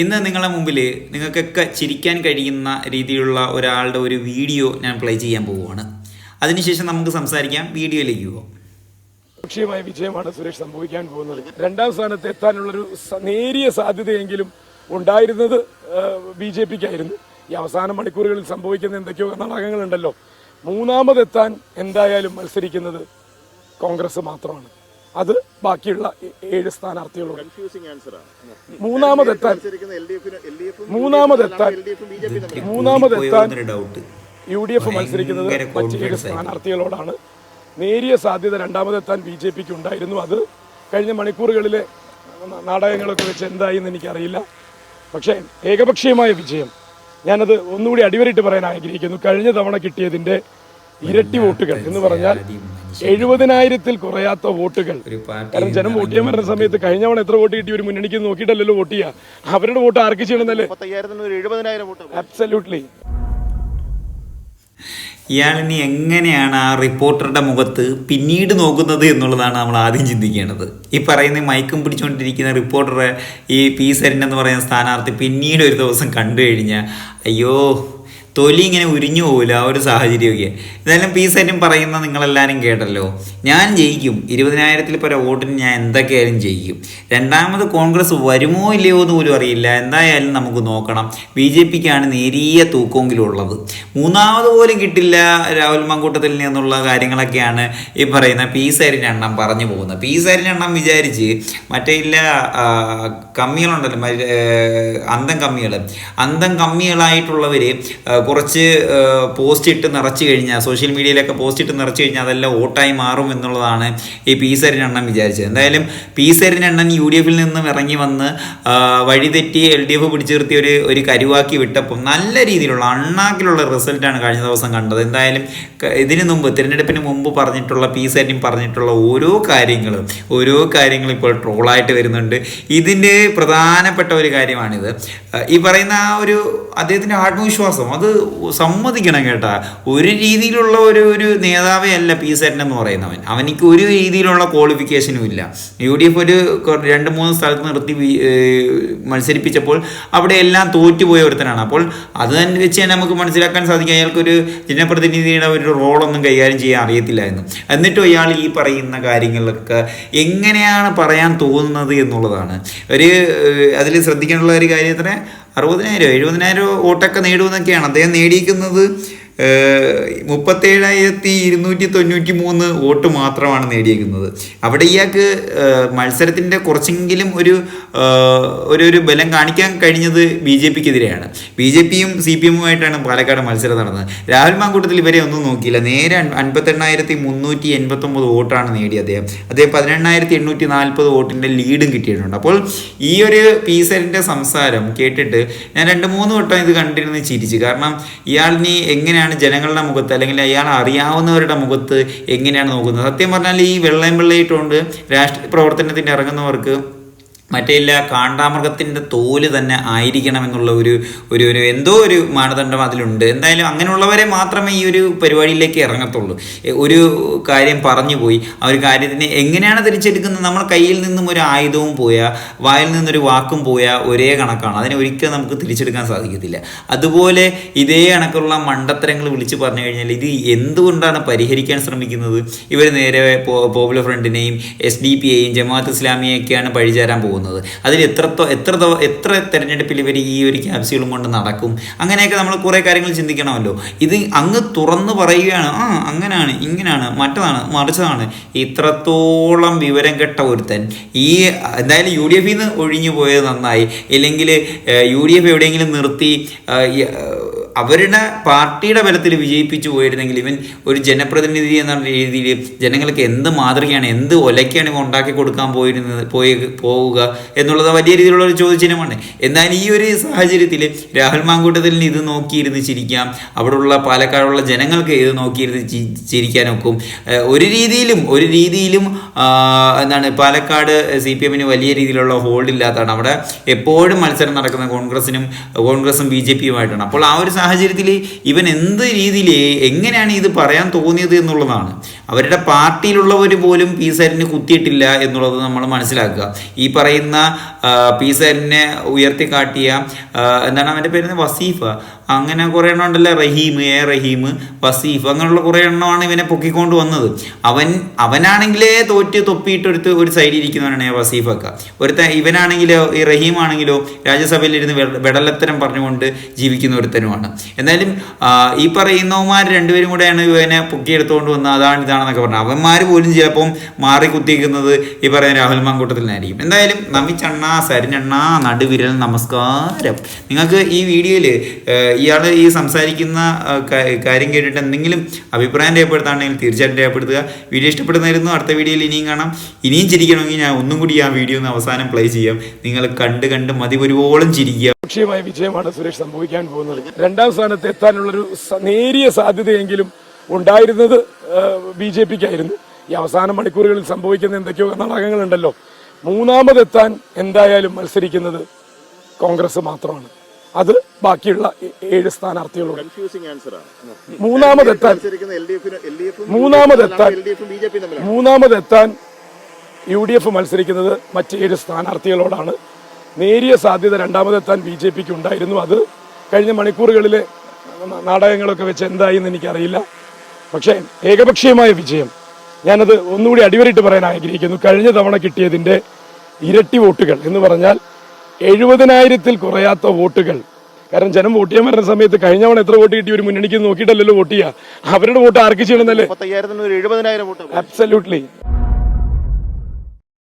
ഇന്ന് നിങ്ങളുടെ മുമ്പിൽ നിങ്ങൾക്കൊക്കെ ചിരിക്കാൻ കഴിയുന്ന രീതിയിലുള്ള ഒരാളുടെ ഒരു വീഡിയോ ഞാൻ പ്ലേ ചെയ്യാൻ പോവുകയാണ്. അതിനുശേഷം നമുക്ക് സംസാരിക്കാം. വീഡിയോയിലേക്ക് പോകാം പക്ഷീയമായ വിജയമാണ് സുരേഷ് സംഭവിക്കാൻ പോകുന്നത്. രണ്ടാം സ്ഥാനത്ത് എത്താനുള്ളൊരു നേരിയ സാധ്യതയെങ്കിലും ഉണ്ടായിരുന്നത് ബി ജെ പിക്കായിരുന്നു. ഈ അവസാന മണിക്കൂറുകളിൽ സംഭവിക്കുന്ന എന്തൊക്കെയോ നാടകങ്ങളുണ്ടല്ലോ മൂന്നാമതെത്താൻ എന്തായാലും മത്സരിക്കുന്നത് കോൺഗ്രസ് മാത്രമാണ്. അത് ബാക്കിയുള്ള ഏഴ് സ്ഥാനാർത്ഥികളോട് കൺഫ്യൂസിംഗ് ആൻസർ ആണ്. മൂന്നാമതെത്താൻ മൂന്നാമതെത്താൻ മൂന്നാമതെത്താൻ ഡൗട്ട് യു ഡി എഫ് മത്സരിക്കുന്നത് മറ്റ് ഏഴ് സ്ഥാനാർത്ഥികളോടാണ്. നേരിയ സാധ്യത രണ്ടാമതെത്താൻ ബി ജെ പിക്ക് ഉണ്ടായിരുന്നു. അത് കഴിഞ്ഞ മണിക്കൂറുകളിലെ നാടകങ്ങളൊക്കെ വെച്ച് എന്തായി എന്ന് എനിക്കറിയില്ല. പക്ഷേ ഏകപക്ഷീയമായ വിജയം. ഞാനത് ഒന്നുകൂടി അടിവരിട്ട് പറയാൻ ആഗ്രഹിക്കുന്നു. കഴിഞ്ഞ തവണ കിട്ടിയതിന്റെ ഇരട്ടി വോട്ടുകൾ എന്ന് പറഞ്ഞാൽ എഴുപതിനായിരത്തിൽ കുറയാത്ത വോട്ടുകൾ. ഒരു കാരണം ജനം വോട്ട് ചെയ്യാൻ വരുന്ന സമയത്ത് കഴിഞ്ഞ തവണ എത്ര വോട്ട് കിട്ടി? ഒരു മുന്നണിക്ക് നോക്കിയിട്ടല്ലല്ലോ വോട്ട് ചെയ്യുക അവരുടെ വോട്ട് ആർക്ക് ചെയ്യണമെന്നല്ലേ? അബ്സല്യൂട്ട്ലി ഇയാൾ ഇനി വോട്ട് അബ്സല്യൂട്ട്ലി ഇയാളിനി എങ്ങനെയാണ് ആ റിപ്പോർട്ടറുടെ മുഖത്ത് പിന്നീട് നോക്കുന്നത് എന്നുള്ളതാണ് നമ്മൾ ആദ്യം ചിന്തിക്കേണ്ടത്. ഈ പറയുന്ന മയക്കും പിടിച്ചുകൊണ്ടിരിക്കുന്ന റിപ്പോർട്ടറെ ഈ പി സരിൻ എന്ന് പറയുന്ന സ്ഥാനാർത്ഥി പിന്നീട് ഒരു ദിവസം കണ്ടു കഴിഞ്ഞാൽ അയ്യോ തൊലി ഇങ്ങനെ ഉരിഞ്ഞു പോകില്ല ആ ഒരു സാഹചര്യമൊക്കെ. എന്തായാലും പി സൈറ്റും പറയുന്ന നിങ്ങളെല്ലാവരും കേട്ടല്ലോ. ഞാൻ ജയിക്കും. ഇരുപതിനായിരത്തിൽ പല വോട്ടിന് ഞാൻ എന്തൊക്കെയായാലും ജയിക്കും. രണ്ടാമത് കോൺഗ്രസ് വരുമോ ഇല്ലയോ എന്ന് പോലും അറിയില്ല. എന്തായാലും നമുക്ക് നോക്കണം. ബി ജെ പിക്കാണ് നേരിയ തൂക്കമെങ്കിലുള്ളത്. മൂന്നാമത് പോലും കിട്ടില്ല രാഹുൽ മങ്കൂട്ടത്തിൽ നിന്നുള്ള കാര്യങ്ങളൊക്കെയാണ് ഈ പറയുന്ന പി സരിനെണ്ണം പറഞ്ഞു പോകുന്നത്. പി സരിനെണ്ണം വിചാരിച്ച് മറ്റേ ഇല്ല കമ്മികളുണ്ടല്ലോ അന്തം കമ്മികൾ അന്തം കമ്മികളായിട്ടുള്ളവർ കുറച്ച് പോസ്റ്റ് ഇട്ട് നിറച്ച് കഴിഞ്ഞാൽ സോഷ്യൽ മീഡിയയിലൊക്കെ പോസ്റ്റ് ഇട്ട് നിറച്ച് കഴിഞ്ഞാൽ അതെല്ലാം ഓട്ടായി മാറും എന്നുള്ളതാണ് ഈ പി സരിനെണ്ണം വിചാരിച്ചത്. എന്തായാലും പി അണ്ണൻ യു ഡി എഫിൽ നിന്നും ഇറങ്ങി വന്ന് വഴിതെറ്റി എൽ ഡി എഫ് പിടിച്ചു നിർത്തി ഒരു ഒരു കരുവാക്കി വിട്ടപ്പോൾ നല്ല രീതിയിലുള്ള അണ്ണാക്കിലുള്ള റിസൾട്ടാണ് കഴിഞ്ഞ ദിവസം കണ്ടത്. എന്തായാലും ഇതിന് മുമ്പ് തിരഞ്ഞെടുപ്പിന് മുമ്പ് പറഞ്ഞിട്ടുള്ള പി സരിൻ പറഞ്ഞിട്ടുള്ള ഓരോ കാര്യങ്ങളും ഓരോ കാര്യങ്ങളും ഇപ്പോൾ ട്രോളായിട്ട് വരുന്നുണ്ട്. ഇതിന്റെ പ്രധാനപ്പെട്ട ഒരു കാര്യമാണിത്. ഈ പറയുന്ന ആ ഒരു അദ്ദേഹത്തിന്റെ ആത്മവിശ്വാസം അത് സമ്മതിക്കണം കേട്ടാ. ഒരു രീതിയിലുള്ള ഒരു ഒരു നേതാവേ അല്ല പി സെറ്റൻ എന്ന് പറയുന്നവൻ. അവനിക്ക് ഒരു രീതിയിലുള്ള ക്വാളിഫിക്കേഷനും ഇല്ല. യു ഡി എഫ് ഒരു രണ്ട് മൂന്ന് സ്ഥലത്ത് നിർത്തി മത്സരിപ്പിച്ചപ്പോൾ അവിടെ എല്ലാം തോറ്റുപോയ ഒരുത്തനാണ്. അപ്പോൾ അത് തന്നെ വെച്ച് തന്നെ നമുക്ക് മനസ്സിലാക്കാൻ സാധിക്കും. അയാൾക്കൊരു ജനപ്രതിനിധിയുടെ ഒരു റോളൊന്നും കൈകാര്യം ചെയ്യാൻ എന്ന്. എന്നിട്ടും ഇയാൾ ഈ പറയുന്ന കാര്യങ്ങളൊക്കെ എങ്ങനെയാണ് പറയാൻ തോന്നുന്നത് എന്നുള്ളതാണ്. ഒരു അതിൽ ശ്രദ്ധിക്കാനുള്ള ഒരു കാര്യത്തിന് അറുപതിനായിരം എഴുപതിനായിരം വോട്ടൊക്കെ നേടുമെന്നൊക്കെയാണ്. അദ്ദേഹം നേടിയിരിക്കുന്നത് മുപ്പത്തേഴായിരത്തി ഇരുന്നൂറ്റി തൊണ്ണൂറ്റി മൂന്ന് വോട്ട് മാത്രമാണ് നേടിയിരിക്കുന്നത് അവിടെ ഇയാൾക്ക് മത്സരത്തിന്റെ കുറച്ചെങ്കിലും ഒരു ഒരു ഒരു ബലം കാണിക്കാൻ കഴിഞ്ഞത് ബി ജെ പിക്കെതിരെയാണ്. ബി ജെ പിയും സി പി എമ്മുമായിട്ടാണ് പാലക്കാട് മത്സരം നടന്നത്. രാഹുൽ മാങ്കൂട്ടത്തിൽ ഇവരെ ഒന്നും നോക്കിയില്ല. നേരെ അൻപത്തെണ്ണായിരത്തി മുന്നൂറ്റി എൺപത്തൊമ്പത് വോട്ടാണ് നേടിയത് അദ്ദേഹം. അദ്ദേഹം പതിനെണ്ണായിരത്തി എണ്ണൂറ്റി നാൽപ്പത് വോട്ടിന്റെ ലീഡും കിട്ടിയിട്ടുണ്ട്. അപ്പോൾ ഈ ഒരു പീസറിന്റെ സംസാരം കേട്ടിട്ട് ഞാൻ രണ്ട് മൂന്ന് വട്ടം ഇത് കണ്ടിരുന്ന് ചിരിച്ചു. കാരണം ഇയാളിനി എങ്ങനെയാണ് ജനങ്ങളുടെ മുഖത്ത് അല്ലെങ്കിൽ അയാൾ അറിയാവുന്നവരുടെ മുഖത്ത് എങ്ങനെയാണ് നോക്കുന്നത്? സത്യം പറഞ്ഞാൽ ഈ വെള്ളയും വെള്ളയിട്ടുകൊണ്ട് രാഷ്ട്രീയ പ്രവർത്തനത്തിന് ഇറങ്ങുന്നവർക്ക് മറ്റേ ഇല്ല കാണ്ടാമൃഗത്തിന്റെ തോൽ തന്നെ ആയിരിക്കണം എന്നുള്ള ഒരു ഒരു ഒരു എന്തോ ഒരു മാനദണ്ഡം അതിലുണ്ട്. എന്തായാലും അങ്ങനെയുള്ളവരെ മാത്രമേ ഈ ഒരു പരിപാടിയിലേക്ക് ഇറങ്ങത്തുള്ളൂ. ഒരു കാര്യം പറഞ്ഞു പോയി. ആ ഒരു കാര്യത്തിനെ എങ്ങനെയാണ് തിരിച്ചെടുക്കുന്നത്? നമ്മൾ കയ്യിൽ നിന്നും ഒരു ആയുധവും പോയാൽ വായിൽ നിന്നൊരു വാക്കും പോയാൽ ഒരേ കണക്കാണ്. അതിനെ ഒരിക്കലും നമുക്ക് തിരിച്ചെടുക്കാൻ സാധിക്കത്തില്ല. അതുപോലെ ഇതേ കണക്കുള്ള മണ്ടത്തരങ്ങൾ വിളിച്ചു പറഞ്ഞു കഴിഞ്ഞാൽ ഇത് എന്തുകൊണ്ടാണ് പരിഹരിക്കാൻ ശ്രമിക്കുന്നത്? ഇവർ നേരെ പോപ്പുലർ ഫ്രണ്ടിനെയും എസ് ഡി പി എയും ജമാഅത്ത് ഇസ്ലാമിയെയൊക്കെയാണ് പഴിചാരാൻ പോകുന്നത്. അതിൽ എത്ര എത്ര എത്ര തിരഞ്ഞെടുപ്പിൽ ഇവർ ഈ ഒരു ക്യാപ്സ്യൂളും കൊണ്ട് നടക്കും? അങ്ങനെയൊക്കെ നമ്മൾ കുറേ കാര്യങ്ങൾ ചിന്തിക്കണമല്ലോ. ഇത് അങ്ങ് തുറന്ന് പറയുകയാണ് ആ അങ്ങനെയാണ് ഇങ്ങനെയാണ് മറ്റതാണ് മറിച്ചതാണ്. ഇത്രത്തോളം വിവരം കെട്ട ഒരുത്തൻ. ഈ എന്തായാലും യു ഡി എഫിൽ നിന്ന് ഒഴിഞ്ഞു പോയത് നന്നായി. അല്ലെങ്കിൽ യു ഡി എഫ് എവിടെയെങ്കിലും നിർത്തി അവരുടെ പാർട്ടിയുടെ ബലത്തിൽ വിജയിപ്പിച്ചു പോയിരുന്നെങ്കിൽ ഇവൻ ഒരു ജനപ്രതിനിധി എന്ന രീതിയിൽ ജനങ്ങൾക്ക് എന്ത് മാതൃകയാണ് എന്ത് ഒലയ്ക്കാണ് ഇവ ഉണ്ടാക്കി കൊടുക്കാൻ പോയിരുന്നത് പോയി പോവുക എന്നുള്ളത് വലിയ രീതിയിലുള്ള ഒരു ചോദ്യചിഹ്നമാണ്. എന്നാൽ ഈ ഒരു സാഹചര്യത്തിൽ രാഹുൽ മാങ്കൂട്ടത്തിൽ ഇത് നോക്കിയിരുന്ന് ചിരിക്കാം. അവിടെയുള്ള പാലക്കാടുള്ള ജനങ്ങൾക്ക് ഇത് നോക്കിയിരുന്ന് ചിരിക്കാൻ ഒക്കും ഒരു രീതിയിലും ഒരു രീതിയിലും എന്താണ് പാലക്കാട് സി പി എമ്മിന് വലിയ രീതിയിലുള്ള ഹോൾഡ് ഇല്ലാത്തതാണ്. അവിടെ എപ്പോഴും മത്സരം നടക്കുന്നത് കോൺഗ്രസിനും കോൺഗ്രസും ബി ജെ പിയുമായിട്ടാണ്. അപ്പോൾ ആ ഒരു സാഹചര്യത്തിൽ ഇവൻ എന്ത് രീതിയിൽ എങ്ങനെയാണ് ഇത് പറയാൻ തോന്നിയത് എന്നുള്ളതാണ്. അവരുടെ പാർട്ടിയിലുള്ളവർ പോലും പി സാരിന് കുത്തിയിട്ടില്ല എന്നുള്ളത് നമ്മൾ മനസ്സിലാക്കുക. ഈ പറയുന്ന പി സാരിനെ ഉയർത്തിക്കാട്ടിയ എന്താണ് അവന്റെ പേര്? വസീഫ. അങ്ങനെ കുറേ എണ്ണം ഉണ്ടല്ലോ? റഹീം എ. റഹീം വസീഫ്. അങ്ങനെയുള്ള കുറേ എണ്ണമാണ് ഇവനെ പൊക്കിക്കൊണ്ട് വന്നത്. അവൻ അവനാണെങ്കിലേ തോറ്റ് തൊപ്പിയിട്ടെടുത്ത് ഒരു സൈഡിൽ ഇരിക്കുന്നവനാണ് വസീഫൊക്കെ. ഒരുത്ത ഇവനാണെങ്കിലോ ഈ റഹീം ആണെങ്കിലോ രാജ്യസഭയിലിരുന്ന് വെടലത്തരം പറഞ്ഞുകൊണ്ട് ജീവിക്കുന്ന ഒരുത്തനുമാണ്. എന്നാലും ഈ പറയുന്നവന്മാർ രണ്ടുപേരും കൂടെയാണ് ഇവനെ പൊക്കിയെടുത്തുകൊണ്ട് വന്നത്. അതാണ് ഇതാണെന്നൊക്കെ പറഞ്ഞു അവന്മാർ പോലും ചിലപ്പം മാറി കുത്തിക്കുന്നത് ഈ പറയുന്ന രാഹുൽ മാങ്കൂട്ടത്തിലായിരിക്കും. എന്തായാലും നമിച്ചണ്ണ സരിഞ്ഞണ്ണ നടുവിരൽ നമസ്കാരം. നിങ്ങൾക്ക് ഈ വീഡിയോയിൽ ഇയാൾ ഈ സംസാരിക്കുന്ന കാര്യം കേട്ടിട്ട് എന്തെങ്കിലും അഭിപ്രായം രേഖപ്പെടുത്താണെങ്കിൽ തീർച്ചയായിട്ടും രേഖപ്പെടുത്തുക. വീഡിയോ ഇഷ്ടപ്പെടുന്നതായിരുന്നു അടുത്ത വീഡിയോയിൽ ഇനിയും കാണാം. ഇനിയും ചിരിക്കണമെങ്കിൽ ഞാൻ ഒന്നും കൂടി ആ വീഡിയോ ഒന്ന് അവസാനം പ്ലേ ചെയ്യാം. നിങ്ങൾ കണ്ട് കണ്ട് മതി ഒരുപോലും ചിരിക്കുക. ഏകപക്ഷീയമായ വിജയമാണ് സുരേഷ് സംഭവിക്കാൻ പോകുന്നത്. രണ്ടാം സ്ഥാനത്ത് എത്താനുള്ളൊരു നേരിയ സാധ്യതയെങ്കിലും ഉണ്ടായിരുന്നത് ബി ജെ പിക്കായിരുന്നു. ഈ അവസാന മണിക്കൂറുകളിൽ സംഭവിക്കുന്ന എന്തൊക്കെയോ നാടകങ്ങളുണ്ടല്ലോ മൂന്നാമതെത്താൻ എന്തായാലും മത്സരിക്കുന്നത് കോൺഗ്രസ് മാത്രമാണ്. അത് ബാക്കിയുള്ള ഏഴ് സ്ഥാനാർത്ഥികളോട്. മൂന്നാമതെത്താൻ മൂന്നാമതെത്താൻ മൂന്നാമതെത്താൻ യു ഡി എഫ് മത്സരിക്കുന്നത് മറ്റ് ഏഴ് സ്ഥാനാർത്ഥികളോടാണ്. നേരിയ സാധ്യത രണ്ടാമതെത്താൻ ബി ജെ പിക്ക് ഉണ്ടായിരുന്നു. അത് കഴിഞ്ഞ മണിക്കൂറുകളിലെ നാടകങ്ങളൊക്കെ വെച്ച് എന്തായി എന്ന് എനിക്കറിയില്ല. പക്ഷേ ഏകപക്ഷീയമായ വിജയം. ഞാനത് ഒന്നുകൂടി അടിവരിട്ട് പറയാൻ ആഗ്രഹിക്കുന്നു. കഴിഞ്ഞ തവണ കിട്ടിയതിന്റെ ഇരട്ടി വോട്ടുകൾ എന്ന് പറഞ്ഞാൽ എഴുപതിനായിരത്തിൽ കുറയാത്ത വോട്ടുകൾ. കാരണം ജനം വോട്ട് ചെയ്യാൻ വരുന്ന സമയത്ത് കഴിഞ്ഞ തവണ എത്ര വോട്ട് കിട്ടി? ഒരു മുന്നണിക്ക് നോക്കിയിട്ടല്ലല്ലോ വോട്ട് ചെയ്യുക. അവരുടെ വോട്ട് ആർക്ക് ചെയ്യണമെന്നല്ലേ? എഴുപതിനായിരം വോട്ട്. അബ്സല്യൂട്ട്ലി